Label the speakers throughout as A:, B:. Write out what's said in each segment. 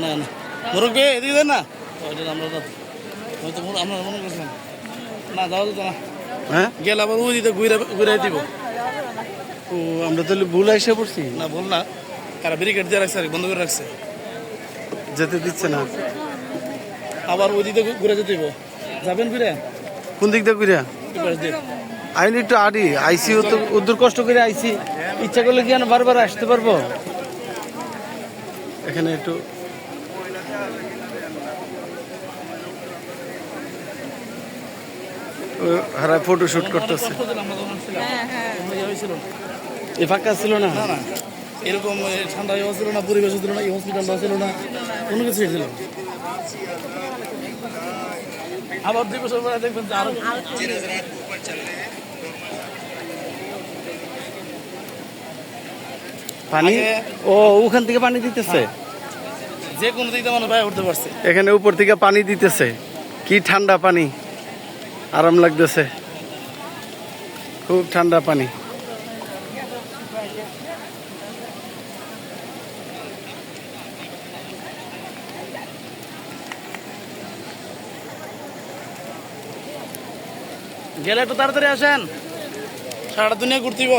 A: না না। মুরব্বী এদিকে দেন না। ওইটা আমরা তো ওই তো আমরা মনে করছিলাম। না যাওয়া যেত না।
B: হ্যাঁ?
A: গেলে আবার ওই দিতে ঘুরে ঘুরে দিব।
B: ও আমরা তাহলে ভুল এসে পড়ছি?
A: না বল না। কারা ব্যারিকেড দিয়ে রাখছে আর বন্ধ করে রাখছে।
B: যেতে দিচ্ছে না।
A: আবার ওই দিকে ঘুরে যেতে দিব যাবেন ঘুরে?
B: কোন দিক দিয়ে ঘুরিয়া
A: এই
B: আইনি একটু আড়ি। আইসি তো উদ্দূর কষ্ট করে আইসি। ইচ্ছা করলে কি বারবার আসতে পারব? এখানে একটু হারা ফটো শুট করতেছে। এ ফাঁকা ছিল না?
A: এরকম ঠান্ডা ইয়ে ছিল না পরিবেশ ছিল না এই হসপিটালটা ছিল না কোনো কিছু ছিল আবার দুই বছর পরে দেখবেন আরও
B: পানি? ও ওখান থেকে পানি দিতেছে?
A: যে কোনো দিক দিয়ে মানুষ বাইরে উঠতে পারছে।
B: এখানে উপর থেকে পানি দিতেছে। কি ঠান্ডা পানি। আরাম লাগতেছে। খুব ঠান্ডা পানি।
A: গেলে একটু তাড়াতাড়ি আসেন। সারা দুনিয়া ঘুরতিব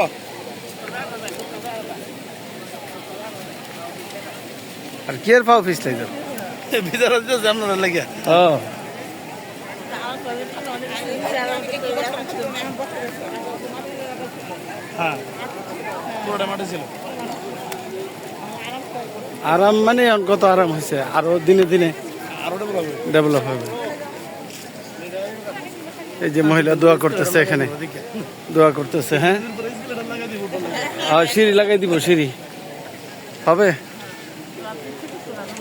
B: আর কি এর পাও ফিস লাগবে
A: ভিতরে দিতেছে আপনারা লেগে।
B: ও।
A: হ্যাঁ। পুরোটা মাঠে ছিল।
B: আরাম মানে কত আরাম হয়েছে আরও দিনে দিনে
A: আর
B: ডেভেলপ হবে। এই যে মহিলা দোয়া করতেছে এখানে। দোয়া করতেছে হ্যাঁ? আর সিঁড়ি লাগাই দিব সিঁড়ি। হবে?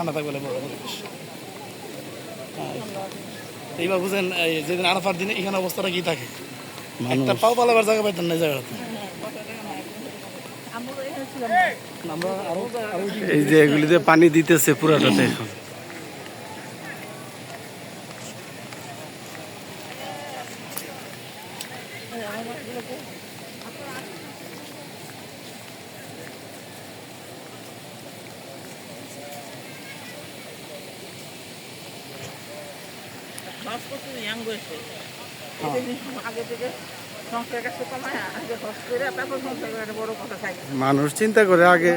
A: ঠান্ডা থাকবে বড় পরিবেশ। এইবার বুঝেন এই যেদিন আরাফার দিনে এখানে অবস্থাটা কি থাকে? একটা পাও পালাবার জায়গা পাইতেন না আরও
B: এই যে এগুলিতে পানি দিতেছে পুরাটাতে এখন।
C: বাস করতে ইয়াং বয়সে আগে থেকে সংসার কাছে কমায় আগে হস করে তারপর সংসার বড় কথা থাকে
B: মানুষ চিন্তা করে আগে।